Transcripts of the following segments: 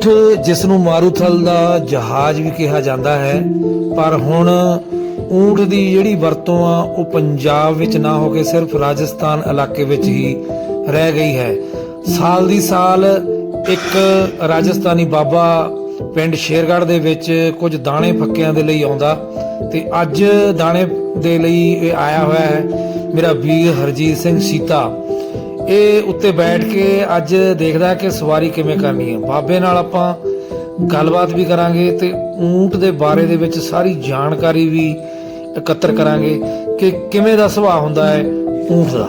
ਊਠ ਜਿਸ ਨੂੰ ਮਾਰੂਥਲ ਦਾ ਜਹਾਜ਼ ਵੀ ਕਿਹਾ ਜਾਂਦਾ ਹੈ, ਪਰ ਹੁਣ ਊਠ ਦੀ ਜਿਹੜੀ ਵਰਤੋਂ ਆ, ਉਹ ਪੰਜਾਬ ਵਿੱਚ ਨਾ ਹੋ ਕੇ ਸਿਰਫ ਰਾਜਸਥਾਨ ਇਲਾਕੇ ਵਿੱਚ ਹੀ ਰਹਿ ਗਈ ਹੈ। ਸਾਲ ਦੀ ਸਾਲ ਇੱਕ ਰਾਜਸਥਾਨੀ ਬਾਬਾ ਪਿੰਡ ਸ਼ੇਰਗੜ੍ਹ ਦੇ ਵਿੱਚ ਕੁਝ ਦਾਣੇ ਫੱਕਿਆਂ ਦੇ ਲਈ ਆਉਂਦਾ ਤੇ ਅੱਜ ਦਾਣੇ ਦੇ ਲਈ ਇਹ ਆਇਆ ਹੋਇਆ ਹੈ। ਮੇਰਾ ਵੀਰ ਹਰਜੀਤ ਸਿੰਘ ਸੀਤਾ। ਇਹ ਉੱਤੇ ਬੈਠ ਕੇ ਅੱਜ ਦੇਖਦਾ ਕਿ ਸਵਾਰੀ ਕਿਵੇਂ ਕਰਨੀ ਹੈ ਬਾਬੇ ਨਾਲ ਆਪਾਂ ਗੱਲਬਾਤ ਵੀ ਕਰਾਂਗੇ ਤੇ ਊਂਟ ਦੇ ਬਾਰੇ ਦੇ ਵਿੱਚ ਸਾਰੀ ਜਾਣਕਾਰੀ ਵੀ ਇਕੱਤਰ ਕਰਾਂਗੇ ਕਿ ਕਿਵੇਂ ਦਾ ਸੁਭਾਅ ਹੁੰਦਾ ਹੈ ਊਂਟ ਦਾ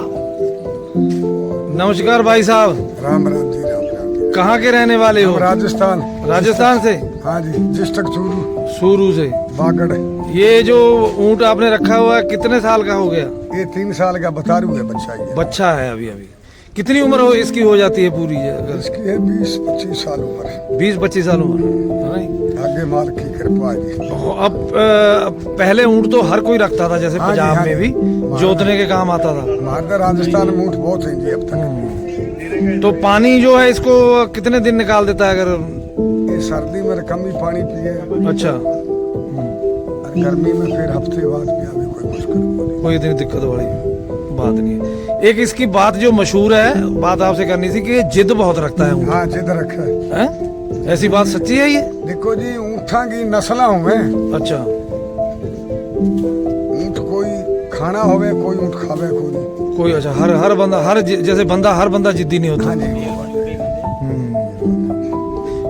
नमस्कार भाई साहब राम राम जी राम राम जी कहाँ के रहने वाले हो हम राजस्थान राजस्थान से हाँ जी डिस्ट्रिक्ट चूरू सूरू से बागड़ ये जो ऊंट आपने रखा हुआ है कितने साल का हो गया ये तीन साल का बतारू है बच्चा ये बच्चा है अभी अभी कितनी उम्र हो इसकी हो जाती है पूरी अगर इसकी? है बीस पच्चीस साल उम्र बीस पच्चीस साल उम्र। आगे माल की कृपा जी। अब पहले ऊँट तो हर कोई रखता था जैसे हाँ पंजाब हाँ में भी जोतने के काम आता था। हमारे तो राजस्थान में ऊँट बहुत हैं जी अब तक। तो पानी जो है इसको कितने दिन निकाल देता है अगर सर्दी में कम ही पानी पिए। अच्छा। गर्मी में फिर हफ़्ते बाद भी कोई मुश्किल कोई इतनी दिक्कत वाली बात नहीं है। एक इसकी बात जो मशहूर है बात आपसे करनी थी कि जिद बहुत रखता है हाँ जिद रखा है। हैं? ऐसी बात सच्ची है ये? देखो जी ऊँटा की नस्ल हुए अच्छा। ऊँट कोई खाना होवे कोई ऊँट खावे कोई नहीं कोई अच्छा हर हर बंदा हर जैसे बंदा हर बंदा जिद्दी नहीं होता। हाँ जी। वो बात है।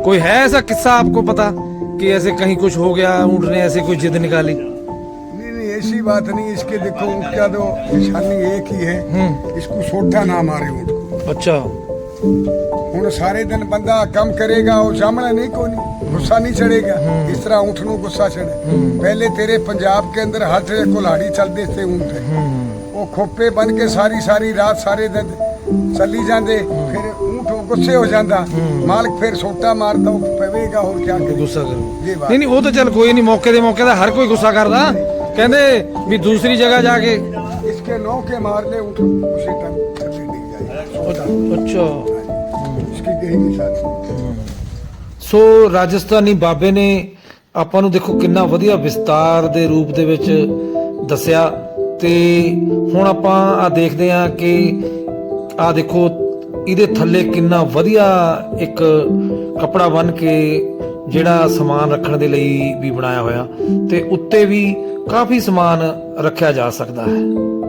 कोई है ऐसा किस्सा आपको पता कि ऐसे कहीं कुछ हो गया ऊँट ने ऐसे कोई जिद निकाली? ऐसी बात नहीं इसके देखो ऊँट का तो निशानी एक ही है हम्म इसको सोटा ना मारे ऊँट को अच्छा ਹੁਣ ਸਾਰੇ ਦਿਨ ਬੰਦਾ ਕੰਮ ਕਰੇਗਾ ਉਹ ਸਾਹਮਣੇ नहीं कोई नहीं गुस्सा नहीं चढ़ेगा इस तरह ऊँट ਨੂੰ गुस्सा चढ़े पहले तेरे पंजाब के अंदर हर जगह कुल्हाड़ी चलते थे ऊँट ਉਹ ਖੋਪੇ ਬਨ ਕੇ ਸਾਰੀ ਸਾਰੀ ਰਾਤ ਸਾਰੇ ਦਿਨ ਚੱਲੀ ਜਾਂਦੇ ਫਿਰ ਊਂਟ ਗੁੱਸੇ ਹੋ ਜਾਂਦਾ ਮਾਲਕ ਫਿਰ ਸੋਟਾ ਮਾਰਦਾ ਉਹ ਪਵੇਗਾ ਹੋਰ ਕੀ ਕਰੇ ਗੁੱਸਾ ਕਰੋ ਇਹ ਬਾਤ ਨਹੀਂ ਨਹੀਂ ਉਹ ਤਾਂ ਚੱਲ ਕੋਈ ਨਹੀਂ ਮੌਕੇ ਦੇ ਮੌਕੇ ਦਾ ਹਰ ਕੋਈ ਗੁੱਸਾ ਕਰਦਾ ਕਹਿੰਦੇ ਵੀ ਦੂਸਰੀ ਜਗ੍ਹਾ ਜਾ ਕੇ इसके नौ के मार ले ऊँट उसी टाइम थल्ले नहीं जाएगा ਅੱਛਾ इसकी यही निशानी ਸੋ ਰਾਜਸਥਾਨੀ ਬਾਬੇ ਨੇ ਆਪਾਂ ਨੂੰ ਦੇਖੋ ਕਿੰਨਾ ਵਧੀਆ ਵਿਸਤਾਰ ਦੇ ਰੂਪ ਦੇ ਵਿੱਚ ਦੱਸਿਆ ਤੇ ਹੁਣ ਆਪਾਂ ਆ ਦੇਖਦੇ ਹਾਂ ਕਿ ਆ ਦੇਖੋ ਇਹਦੇ ਥੱਲੇ ਕਿੰਨਾ ਵਧੀਆ ਇੱਕ ਕਪੜਾ ਬੰਨ ਕੇ ਜਿਹੜਾ ਸਮਾਨ ਰੱਖਣ ਦੇ ਲਈ ਵੀ ਬਣਾਇਆ ਹੋਇਆ, ਤੇ ਉੱਤੇ ਵੀ ਕਾਫੀ ਸਮਾਨ ਰੱਖਿਆ ਜਾ ਸਕਦਾ ਹੈ।